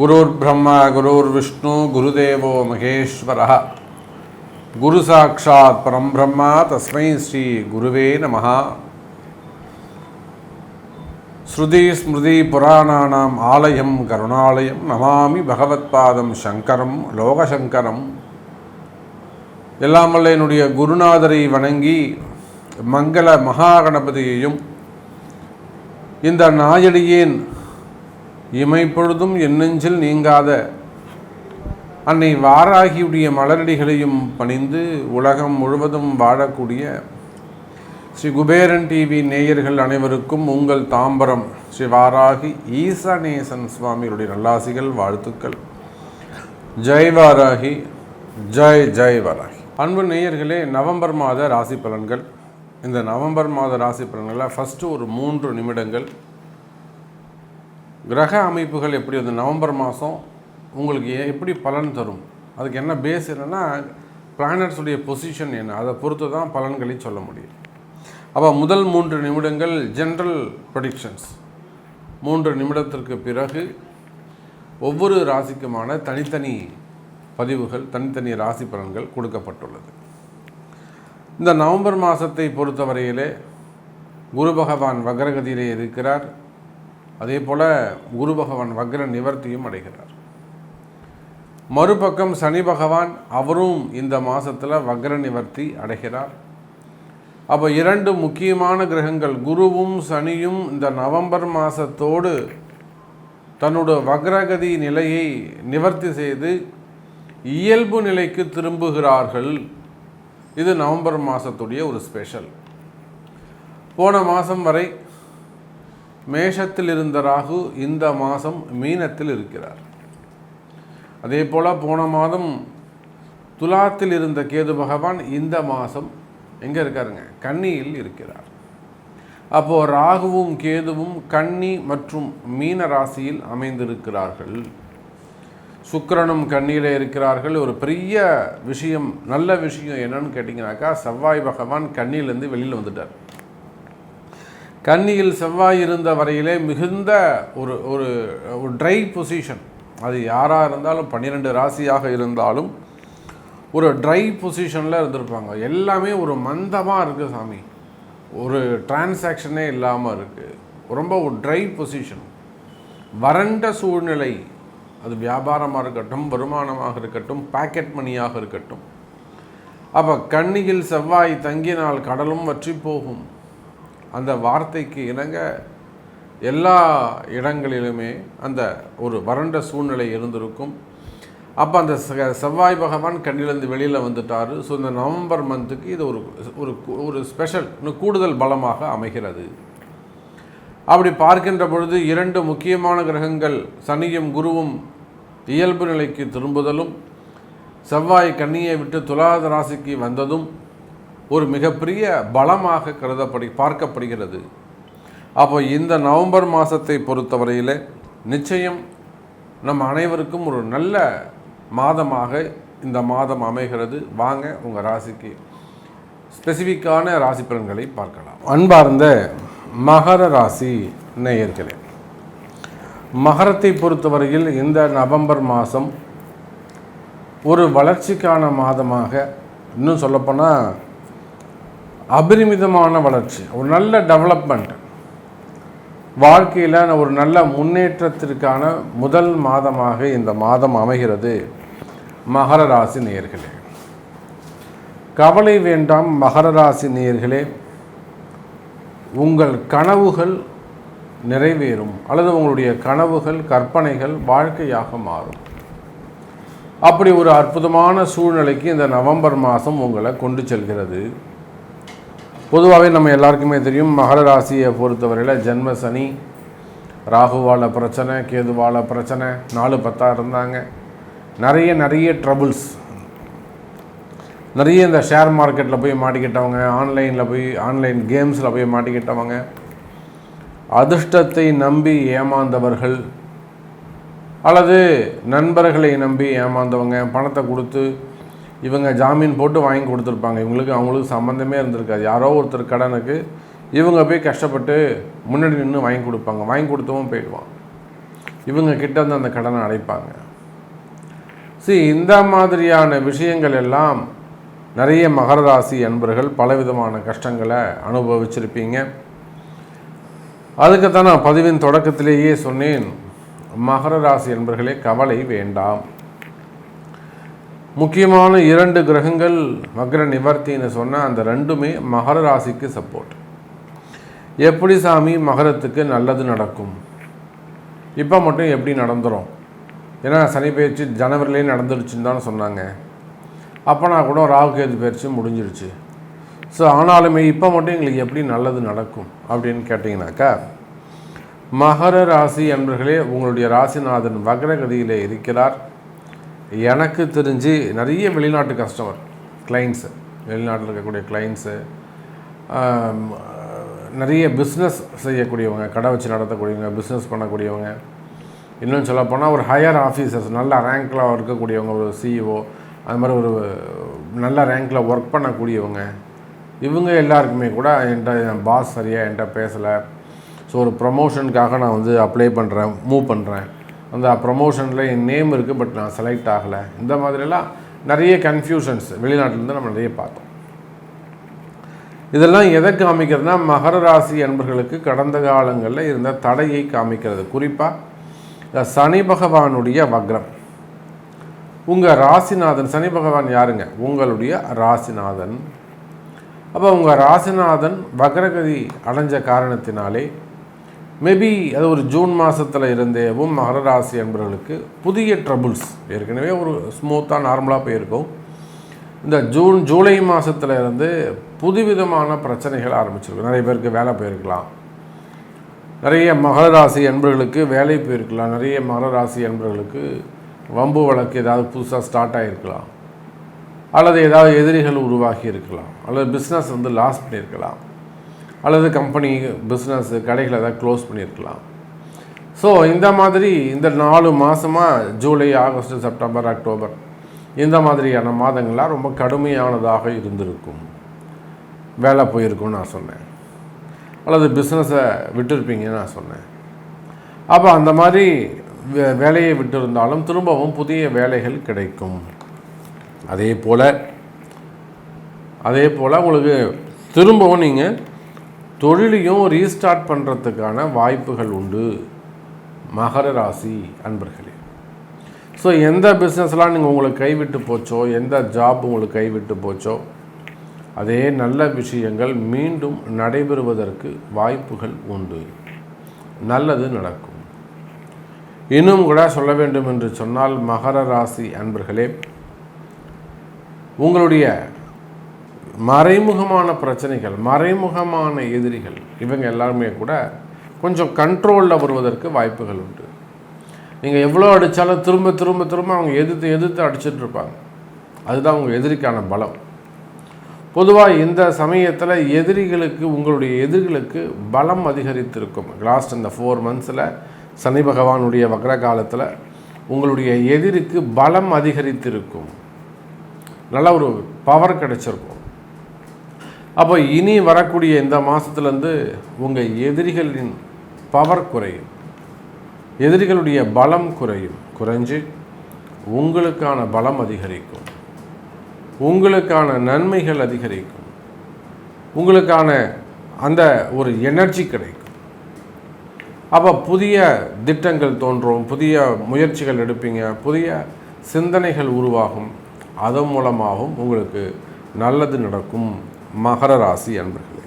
குருர் பிரம்மா குருர் விஷ்ணு குருதேவோ மகேஸ்வர. குரு சாட்சாத் பரம் பிரம்மா தஸ்மை ஸ்ரீ குருவே நம ஸ்ருதி ஸ்மிருதி புராணானாம் ஆலயம் கருணாலயம் நமாமி பகவத்பாதம் சங்கரம் லோகசங்கரம். எல்லாம் வல்ல என்னுடைய குருநாதரை வணங்கி மங்கள மகாகணபதியையும் இந்த நாயடியேன் இமைப்பொழுதும் எண்ணெஞ்சில் நீங்காத அன்னை வாராகியுடைய மலரடிகளையும் பணிந்து உலகம் முழுவதும் வாழக்கூடிய ஸ்ரீ குபேரன் டிவி நேயர்கள் அனைவருக்கும் உங்கள் தாம்பரம் ஸ்ரீ வாராகி ஈசநேசன் சுவாமியுடைய நல்லாசிகள் வாழ்த்துக்கள். ஜெய் வாராகி ஜெய் ஜெய் வாராகி. அன்பு நேயர்களே நவம்பர் மாத ராசி பலன்கள். இந்த நவம்பர் மாத ராசி பலன்களில் ஃபஸ்ட்டு ஒரு மூன்று நிமிடங்கள். கிரக அமைப்புகள் எப்படி வந்து நவம்பர் மாதம் உங்களுக்கு எப்படி பலன் தரும்? அதுக்கு என்ன பேஸ் என்னென்னா பிளானட்ஸுடைய பொசிஷன் என்ன? அதை பொறுத்து தான் பலன்களை சொல்ல முடியும். அப்போ முதல் மூன்று நிமிடங்கள் ஜென்ரல் ப்ரொடிக்ஷன்ஸ் மூன்று நிமிடத்திற்கு பிறகு ஒவ்வொரு ராசிக்குமான தனித்தனி பதிவுகள் தனித்தனி ராசி பலன்கள் கொடுக்கப்பட்டுள்ளது. இந்த நவம்பர் மாதத்தை பொறுத்தவரையிலே குரு பகவான் வக்ரகதியிலே இருக்கிறார். அதே போல் குரு பகவான் வக்ர நிவர்த்தியும் அடைகிறார். மறுபக்கம் சனி பகவான் அவரும் இந்த மாதத்தில் வக்ர நிவர்த்தி அடைகிறார். அப்போ இரண்டு முக்கியமான கிரகங்கள் குருவும் சனியும் இந்த நவம்பர் மாதத்தோடு தன்னோட வக்ரகதி நிலையை நிவர்த்தி செய்து இயல்பு நிலைக்கு திரும்புகிறார்கள். இது நவம்பர் மாதத்துடைய ஒரு ஸ்பெஷல் போன மாதம் வரை மேஷத்தில் இருந்த ராகு இந்த மாதம் மீனத்தில் இருக்கிறார். அதே போல் போன மாதம் துலாத்தில் இருந்த கேது பகவான் இந்த மாதம் எங்கே இருக்காருங்க? கன்னியில் இருக்கிறார். அப்போது ராகுவும் கேதுவும் கன்னி மற்றும் மீன ராசியில் அமைந்திருக்கிறார்கள். சுக்கிரனும் கண்ணியில் இருக்கிறார்கள். ஒரு பெரிய விஷயம் நல்ல விஷயம் என்னன்னு கேட்டிங்கனாக்கா செவ்வாய் பகவான் கண்ணியிலேருந்து வெளியில் வந்துட்டார். கன்னியில் செவ்வாய் இருந்த வரையிலே மிகுந்த ஒரு ஒரு ஒரு ட்ரை பொசிஷன் அது யாராக இருந்தாலும் பன்னிரெண்டு ராசியாக இருந்தாலும் ஒரு ட்ரை பொசிஷனில் இருந்திருப்பாங்க. எல்லாமே ஒரு மந்தமாக இருக்குது சாமி. ஒரு டிரான்சாக்ஷனே இல்லாமல் இருக்குது ரொம்ப ஒரு ட்ரை பொசிஷன் வறண்ட சூழ்நிலை. அது வியாபாரமாக இருக்கட்டும் வருமானமாக இருக்கட்டும் பாக்கெட் மணியாக இருக்கட்டும். அப்போ கண்ணியில் செவ்வாய் தங்கினால் கடலும் வற்றி போகும். அந்த வார்த்தைக்கு இணங்க எல்லா இடங்களிலுமே அந்த ஒரு வறண்ட சூழ்நிலை இருந்திருக்கும். அப்போ அந்த செ- செவ்வாய் பகவான் கண்ணிலிருந்து வெளியில் வந்துட்டார். ஸோ இந்த நவம்பர் மந்த்துக்கு இது ஒரு ஒரு ஒரு ஸ்பெஷல் இன்னும் கூடுதல் பலமாக அமைகிறது. அப்படி பார்க்கின்ற பொழுது இரண்டு முக்கியமான கிரகங்கள் சனியும் குருவும் இயல்பு நிலைக்கு திரும்புதலும் செவ்வாய் கண்ணியை விட்டு துலாத ராசிக்கு வந்ததும் ஒரு மிகப்பெரிய பலமாக கருதப்படி பார்க்கப்படுகிறது. அப்போ இந்த நவம்பர் மாதத்தை பொறுத்தவரையில் நிச்சயம் நம் அனைவருக்கும் ஒரு நல்ல மாதமாக இந்த மாதம் அமைகிறது. வாங்க உங்கள் ராசிக்கு ஸ்பெசிஃபிக்கான ராசி பலன்களை பார்க்கலாம். அன்பார்ந்த மகர ராசி நேயர்களே மகரத்தை பொறுத்தவரையில் இந்த நவம்பர் மாதம் ஒரு வளர்ச்சிக்கான மாதமாக இன்னும் சொல்லப்போனால் அபரிமிதமான வளர்ச்சி ஒரு நல்ல டெவலப்மெண்ட் வாழ்க்கையில் ஒரு நல்ல முன்னேற்றத்திற்கான முதல் மாதமாக இந்த மாதம் அமைகிறது மகர ராசி நேயர்களே. கவலை வேண்டாம் மகர ராசி நேயர்களே. உங்கள் கனவுகள் நிறைவேறும் அல்லது உங்களுடைய கனவுகள் கற்பனைகள் வாழ்க்கையாக மாறும். அப்படி ஒரு அற்புதமான சூழ்நிலைக்கு இந்த நவம்பர் மாதம் உங்களை கொண்டு செல்கிறது. பொதுவாகவே நம்ம எல்லாருக்குமே தெரியும் மகர ராசியை பொறுத்தவரையில் ஜென்ம சனி ராகுவால பிரச்சனை கேதுவால பிரச்சனை நாலு பத்தாக இருந்தாங்க. நிறைய நிறைய ட்ரபுள்ஸ் நிறைய இந்த ஷேர் மார்க்கெட்டில் போய் மாட்டிக்கிட்டவங்க ஆன்லைனில் போய் ஆன்லைன் கேம்ஸில் போய் மாட்டிக்கிட்டவங்க அதிர்ஷ்டத்தை நம்பி ஏமாந்தவர்கள் அல்லது நண்பர்களை நம்பி ஏமாந்தவங்க பணத்தை கொடுத்து இவங்க ஜாமீன் போட்டு வாங்கி கொடுத்துருப்பாங்க. இவங்களுக்கு அவங்களுக்கு சம்மந்தமே இருந்திருக்காது. யாரோ ஒருத்தர் கடனுக்கு இவங்க போய் கஷ்டப்பட்டு முன்னாடி நின்று வாங்கி கொடுப்பாங்க. வாங்கி கொடுத்தவும் போயிடுவான். இவங்க கிட்ட வந்து அந்த கடனை அடைப்பாங்க. சி இந்த மாதிரியான விஷயங்கள் எல்லாம் நிறைய மகர ராசி அன்பர்கள் பலவிதமான கஷ்டங்களை அனுபவிச்சிருப்பீங்க. அதுக்குத்தான் நான் பதிவின் தொடக்கத்திலேயே சொன்னேன் மகர ராசி என்பர்களே கவலை வேண்டாம். முக்கியமான இரண்டு கிரகங்கள் மகர நிவர்த்தின்னு சொன்னால் அந்த ரெண்டுமே மகர ராசிக்கு சப்போர்ட் எப்படி சாமி மகரத்துக்கு நல்லது நடக்கும்? இப்போ மட்டும் எப்படி நடந்துரும்? ஏன்னா சனி பயிற்சி ஜனவரிலேயே நடந்துருச்சுன்னு தான் சொன்னாங்க. அப்போனா கூட ராகு கேது பயிற்சி முடிஞ்சிருச்சு. ஸோ ஆனாலுமே இப்போ மட்டும் எங்களுக்கு எப்படி நல்லது நடக்கும் அப்படின்னு கேட்டிங்கனாக்கா மகர ராசி அன்பர்களே உங்களுடைய ராசிநாதன் வக்ரகதியில் இருக்கிறார். எனக்கு தெரிஞ்சு நிறைய வெளிநாட்டு கஸ்டமர் கிளைண்ட்ஸு வெளிநாட்டில் இருக்கக்கூடிய கிளைண்ட்ஸு நிறைய பிஸ்னஸ் செய்யக்கூடியவங்க கடை வச்சு நடத்தக்கூடியவங்க பிஸ்னஸ் பண்ணக்கூடியவங்க. இன்னும் சொல்லப்போனால் ஒரு ஹையர் ஆஃபீஸர்ஸ் நல்ல ரேங்க்கில் இருக்கக்கூடியவங்க ஒரு சிஇஓ அது மாதிரி ஒரு நல்ல ரேங்க்கில் ஒர்க் பண்ணக்கூடியவங்க இவங்க எல்லாருக்குமே கூட என்கிட்ட என் பாஸ் சரியாக என்கிட்ட பேசலை. ஸோ ஒரு ப்ரமோஷனுக்காக நான் வந்து அப்ளை பண்ணுறேன் மூவ் பண்ணுறேன் அந்த ப்ரமோஷனில் என் நேம் இருக்குது பட் நான் செலக்ட் ஆகலை. இந்த மாதிரிலாம் நிறைய கன்ஃபியூஷன்ஸ் வெளிநாட்டிலேருந்து நம்ம நிறைய பார்த்தோம். இதெல்லாம் எதை காமிக்கிறதுனா மகர ராசி அன்பர்களுக்கு கடந்த காலங்களில் இருந்த தடையை காமிக்கிறது. குறிப்பாக சனி பகவானுடைய வக்ரம். உங்கள் ராசிநாதன் சனி பகவான் யாருங்க? உங்களுடைய ராசிநாதன். அப்போ உங்கள் ராசிநாதன் வக்ரகதி அடைஞ்ச காரணத்தினாலே மேபி அது ஒரு ஜூன் மாதத்தில் இருந்தேவும் மகர ராசி என்பவர்களுக்கு புதிய ட்ரபுள்ஸ் ஏற்கனவே ஒரு ஸ்மூத்தாக நார்மலாக போயிருக்கும். இந்த ஜூன் ஜூலை மாதத்தில் இருந்து புதுவிதமான பிரச்சனைகள் ஆரம்பிச்சிருக்கும். நிறைய பேருக்கு வேலை போயிருக்கலாம். நிறைய மகர ராசி என்பவர்களுக்கு வேலை போயிருக்கலாம். நிறைய மகர ராசி என்பவர்களுக்கு வம்பு வழக்கு ஏதாவது புதுசாக ஸ்டார்ட் ஆகிருக்கலாம் அல்லது ஏதாவது எதிரிகள் உருவாகி இருக்கலாம். அல்லது பிஸ்னஸ் வந்து லாஸ் பண்ணியிருக்கலாம். அல்லது கம்பெனி பிஸ்னஸ் கடைகள் ஏதாவது க்ளோஸ் பண்ணியிருக்கலாம். ஸோ இந்த மாதிரி இந்த நாலு மாதமாக ஜூலை ஆகஸ்ட் செப்டம்பர் அக்டோபர் இந்த மாதிரியான மாதங்கள்லாம் ரொம்ப கடுமையானதாக இருந்திருக்கும். வேலை போயிருக்கும்னு நான் சொன்னேன். அல்லது பிஸ்னஸை விட்டுருப்பீங்கன்னு நான் சொன்னேன். அப்போ அந்த மாதிரி வே வேலையை விட்டிருந்தாலும் திரும்பவும் புதிய வேலைகள் கிடைக்கும். அதே போல் அதே போல் உங்களுக்கு திரும்பவும் நீங்கள் தொழிலையும் ரீஸ்டார்ட் பண்ணுறதுக்கான வாய்ப்புகள் உண்டு. மகர ராசி அன்பர்களே. ஸோ எந்த பிஸ்னஸ்லாம் நீங்கள் உங்களுக்கு கைவிட்டு போச்சோ எந்த ஜாப் உங்களுக்கு கைவிட்டு போச்சோ அதே நல்ல விஷயங்கள் மீண்டும் நடைபெறுவதற்கு வாய்ப்புகள் உண்டு. நல்லது நடக்கும். இன்னும் கூட சொல்ல வேண்டும் என்று சொன்னால் மகர ராசி அன்பர்களே உங்களுடைய மறைமுகமான பிரச்சனைகள் மறைமுகமான எதிரிகள் இவங்க எல்லாருமே கூட கொஞ்சம் கண்ட்ரோலில் வருவதற்கு வாய்ப்புகள் உண்டு. நீங்கள் எவ்வளோ அடித்தாலும் திரும்ப திரும்ப திரும்ப அவங்க எதிர்த்து எதிர்த்து அடிச்சுட்டு இருப்பாங்க. அதுதான் உங்கள் எதிரிக்கான பலம். பொதுவாக இந்த சமயத்தில் எதிரிகளுக்கு உங்களுடைய எதிரிகளுக்கு பலம் அதிகரித்திருக்கும். லாஸ்ட் இந்த ஃபோர் மந்த்ஸில் சனி பகவானுடைய வக்ர காலத்தில் உங்களுடைய எதிரிக்கு பலம் அதிகரித்திருக்கும். நல்ல ஒரு பவர் கிடைச்சிருக்கும். அப்போ இனி வரக்கூடிய இந்த மாதத்துலேருந்து உங்கள் எதிரிகளின் பவர் குறையும். எதிரிகளுடைய பலம் குறையும். குறைஞ்சு உங்களுக்கான பலம் அதிகரிக்கும். உங்களுக்கான நன்மைகள் அதிகரிக்கும். உங்களுக்கான அந்த ஒரு எனர்ஜி கிடைக்கும். அப்போ புதிய திட்டங்கள் தோன்றும் புதிய முயற்சிகள் எடுப்பீங்க புதிய சிந்தனைகள் உருவாகும். அதன் மூலமாகவும் உங்களுக்கு நல்லது நடக்கும். மகர ராசி அன்பர்களே.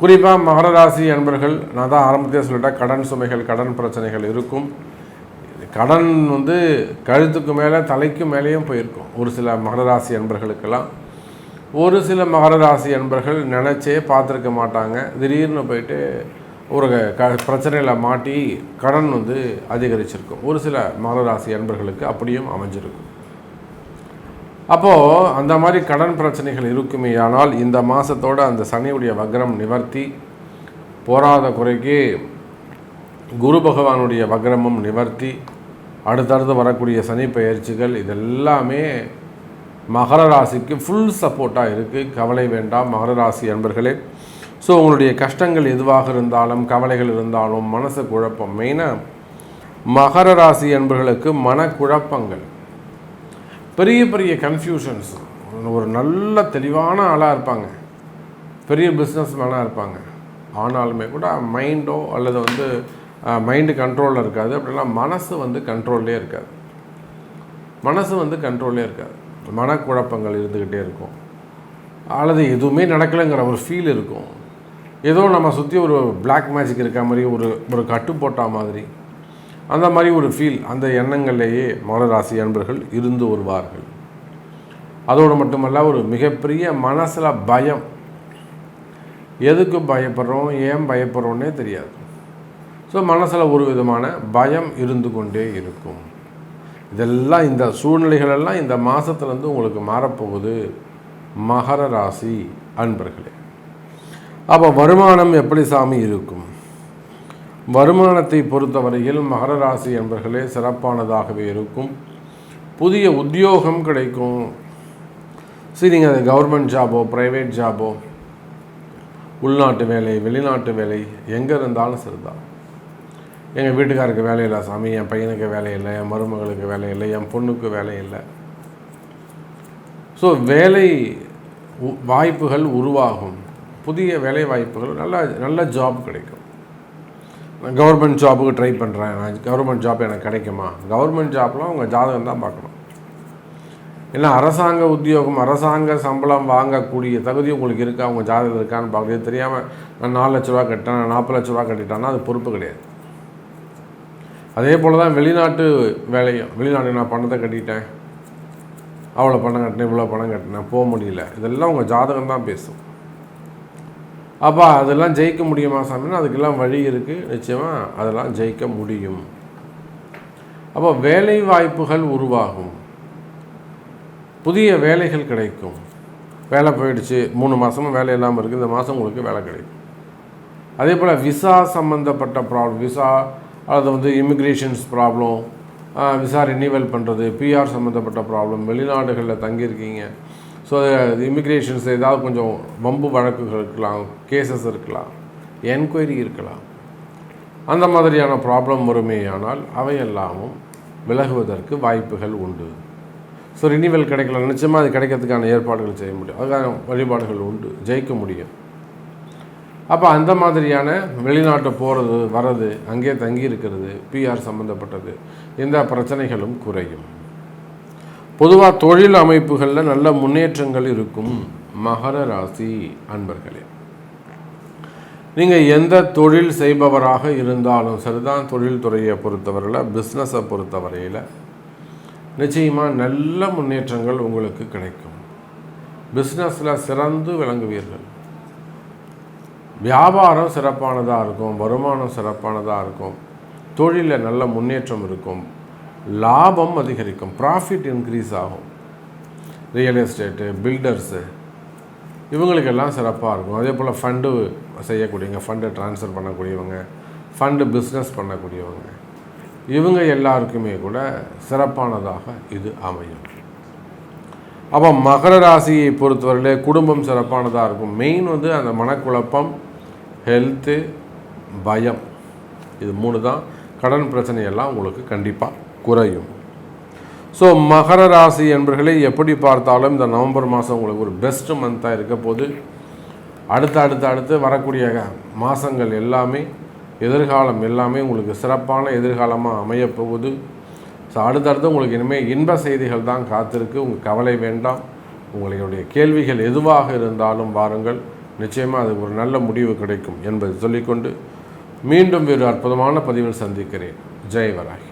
குறிப்பாக மகர ராசி அன்பர்கள் நான் தான் ஆரம்பத்தையே சொல்லிட்டேன் கடன் சுமைகள் கடன் பிரச்சனைகள் இருக்கும். கடன் வந்து கழுத்துக்கு மேலே தலைக்கு மேலேயும் போயிருக்கும். ஒரு சில மகர ராசி அன்பர்களுக்கெல்லாம். ஒரு சில மகர ராசி அன்பர்கள் நினச்சே பார்த்துருக்க மாட்டாங்க. திடீர்னு போயிட்டு ஒரு க பிரச்சனையில் மாட்டி கடன் வந்து அதிகரிச்சிருக்கும். ஒரு சில மகராசி அன்பர்களுக்கு அப்படியும் அமைஞ்சிருக்கும். அப்போது அந்த மாதிரி கடன் பிரச்சனைகள் இருக்குமே ஆனால் இந்த மாதத்தோட அந்த சனியுடைய வக்ரம் நிவர்த்தி போராத குறைக்கு குரு பகவானுடைய வக்ரமும் நிவர்த்தி அடுத்தடுத்து வரக்கூடிய சனி பயிற்சிகள் இதெல்லாமே மகர ராசிக்கு ஃபுல் சப்போர்ட்டாக இருக்குது கவலை வேண்டாம் மகர ராசி அன்பர்களே. ஸோ உங்களுடைய கஷ்டங்கள் எதுவாக இருந்தாலும் கவலைகள் இருந்தாலும் மனசு குழப்பம். மெயினாக மகர ராசி அன்பர்களுக்கு மனக்குழப்பங்கள். பெரிய பெரிய கன்ஃபியூஷன்ஸ் ஒரு நல்ல தெளிவான ஆளாக இருப்பாங்க. பெரிய பிஸ்னஸ் மேனாக இருப்பாங்க. ஆனாலுமே கூட மைண்டோ அல்லது வந்து மைண்டு கண்ட்ரோலில் இருக்காது. அப்படிலாம் மனசு வந்து கண்ட்ரோல்லே இருக்காது. மனசு வந்து கண்ட்ரோல்லே இருக்காது. மனக்குழப்பங்கள் இருந்துக்கிட்டே இருக்கும். அல்லது எதுவுமே நடக்கலைங்கிற ஒரு ஃபீல் இருக்கும். ஏதோ நம்ம சுற்றி ஒரு பிளாக் மேஜிக் இருக்க மாதிரி ஒரு ஒரு கட்டு போட்ட மாதிரி. அந்த மாதிரி ஒரு ஃபீல் அந்த எண்ணங்கள்லேயே மகராசி அன்பர்கள் இருந்து வருவார்கள். அதோடு மட்டுமல்ல ஒரு மிகப்பெரிய மனசில் பயம். எதுக்கு பயப்படுறோம் ஏன் பயப்படுறோன்னே தெரியாது. ஸோ மனசில் ஒரு விதமான பயம் இருந்து கொண்டே இருக்கும். இதெல்லாம் இந்த சூழ்நிலைகளெல்லாம் இந்த மாதத்துலேருந்து உங்களுக்கு மாறப்போகுது. மகர ராசி அன்பர்களே. அப்போ வருமானம் எப்படி சாமி இருக்கும்? வருமானத்தை பொறுத்தவரையில் மகர ராசி என்பர்களே சிறப்பானதாகவே இருக்கும். புதிய உத்தியோகம் கிடைக்கும். சரி நீங்கள் அது கவர்மெண்ட் ஜாபோ ப்ரைவேட் ஜாபோ உள்நாட்டு வேலை வெளிநாட்டு வேலை எங்கே இருந்தாலும் சரிதான். எங்கள் வீட்டுக்காருக்கு வேலை இல்லை சாமி என் பையனுக்கு வேலை இல்லை என் மருமகளுக்கு வேலை இல்லை என் பொண்ணுக்கு வேலை இல்லை. ஸோ வேலை உ- வாய்ப்புகள் உருவாகும். புதிய வேலை வாய்ப்புகள் நல்ல நல்ல ஜாப் கிடைக்கும். நான் கவர்மெண்ட் ஜாபுக்கு ட்ரை பண்ணுறேன் நான் கவர்மெண்ட் ஜாப் எனக்கு கிடைக்குமா? கவர்மெண்ட் ஜாப்லாம் உங்கள் ஜாதகம் தான் பார்க்கணும். ஏன்னா அரசாங்க உத்தியோகம் அரசாங்க சம்பளம் வாங்கக்கூடிய தகுதி உங்களுக்கு இருக்கா? உங்கள் ஜாதகம் இருக்கான்னு பார்க்குறது. தெரியாமல் நான் நாலு லட்ச ரூபா கட்டேன் நான் நாற்பது லட்ச ரூபா கட்டிட்டேன்னா அது பொறுப்பு கிடையாது. அதே போல் தான் வெளிநாட்டு வேலையும். வெளிநாட்டு நான் பணத்தை கட்டிட்டேன். அவ்வளோ பணம் கட்டினேன் இவ்வளோ பணம் கட்டினேன். போக முடியல. இதெல்லாம் உங்கள் ஜாதகம் தான் பேசும். அப்போ அதெல்லாம் ஜெயிக்க முடியுமா சாமின்னா அதுக்கெல்லாம் வழி இருக்குது நிச்சயமாக அதெல்லாம் ஜெயிக்க முடியும். அப்போ வேலை வாய்ப்புகள் உருவாகும். புதிய வேலைகள் கிடைக்கும். வேலை போயிடுச்சு மூணு மாதமும் வேலை இல்லாமல் இருக்குது இந்த மாதம் உங்களுக்கு வேலை கிடைக்கும். அதே போல் விசா சம்மந்தப்பட்ட ப்ராப்ளம் விசா அல்லது வந்து இமிக்ரேஷன்ஸ் ப்ராப்ளம் விசா ரினீவல் பண்ணுறது பிஆர் சம்மந்தப்பட்ட ப்ராப்ளம் வெளிநாடுகளில் தங்கியிருக்கீங்க. ஸோ இமிக்ரேஷன்ஸ் ஏதாவது கொஞ்சம் வம்பு வழக்குகள் இருக்கலாம் கேசஸ் இருக்கலாம் என்கொயரி இருக்கலாம். அந்த மாதிரியான ப்ராப்ளம் வருமேயானால் அவையெல்லாமும் விலகுவதற்கு வாய்ப்புகள் உண்டு. ஸோ ரினிவல் கிடைக்கல நிச்சயமாக அது கிடைக்கிறதுக்கான ஏற்பாடுகள் செய்ய முடியும். அதுக்கான வழிபாடுகள் உண்டு ஜெயிக்க முடியும். அப்போ அந்த மாதிரியான வெளிநாட்டு போகிறது வர்றது அங்கே தங்கி இருக்கிறது பிஆர் சம்மந்தப்பட்டது இந்த பிரச்சனைகளும் குறையும். பொதுவாக தொழில் அமைப்புகளில் நல்ல முன்னேற்றங்கள் இருக்கும். மகர ராசி அன்பர்களே நீங்கள் எந்த தொழில் செய்பவராக இருந்தாலும் சரிதான் தொழில் துறையை பொறுத்தவரையில் பிஸ்னஸை பொறுத்தவரையில் நிச்சயமாக நல்ல முன்னேற்றங்கள் உங்களுக்கு கிடைக்கும். பிஸ்னஸில் சிறந்து விளங்குவீர்கள். வியாபாரம் சிறப்பானதாக இருக்கும் வருமானம் சிறப்பானதாக இருக்கும் தொழிலில் நல்ல முன்னேற்றம் இருக்கும். லாபம் அதிகரிக்கும் ப்ராஃபிட் இன்க்ரீஸ் ஆகும். ரியல் எஸ்டேட்டு பில்டர்ஸு இவங்களுக்கெல்லாம் சிறப்பாக இருக்கும். அதே போல் ஃபண்டு செய்யக்கூடியவங்க ஃபண்டு ட்ரான்ஸ்ஃபர் பண்ணக்கூடியவங்க ஃபண்டு பிஸ்னஸ் பண்ணக்கூடியவங்க இவங்க எல்லாருக்குமே கூட சிறப்பானதாக இது அமையும். அப்போ மகர ராசியை பொறுத்தவரையிலே குடும்பம் சிறப்பானதாக இருக்கும். மெயின் வந்து அந்த மனக்குழப்பம் ஹெல்த்து பயம். இது மூணு தான் கடன் பிரச்சனையெல்லாம் உங்களுக்கு கண்டிப்பாக குறையும். ஸோ மகர ராசி என்பர்களை எப்படி பார்த்தாலும் இந்த நவம்பர் மாதம் உங்களுக்கு ஒரு பெஸ்ட் மந்தாக இருக்க போது அடுத்து அடுத்து அடுத்து வரக்கூடிய மாதங்கள் எல்லாமே எதிர்காலம் எல்லாமே உங்களுக்கு சிறப்பான எதிர்காலமாக அமையப்போகுது ஸோ அடுத்தடுத்து உங்களுக்கு இனிமேல் இன்ப செய்திகள் தான் காத்திருக்கு. உங்கள் கவலை வேண்டாம். உங்களுடைய கேள்விகள் எதுவாக இருந்தாலும் வாருங்கள். நிச்சயமாக அது ஒரு நல்ல முடிவு கிடைக்கும் என்பதை சொல்லிக்கொண்டு மீண்டும் ஒரு அற்புதமான பதிவில் சந்திக்கிறேன். ஜெய் வராகி.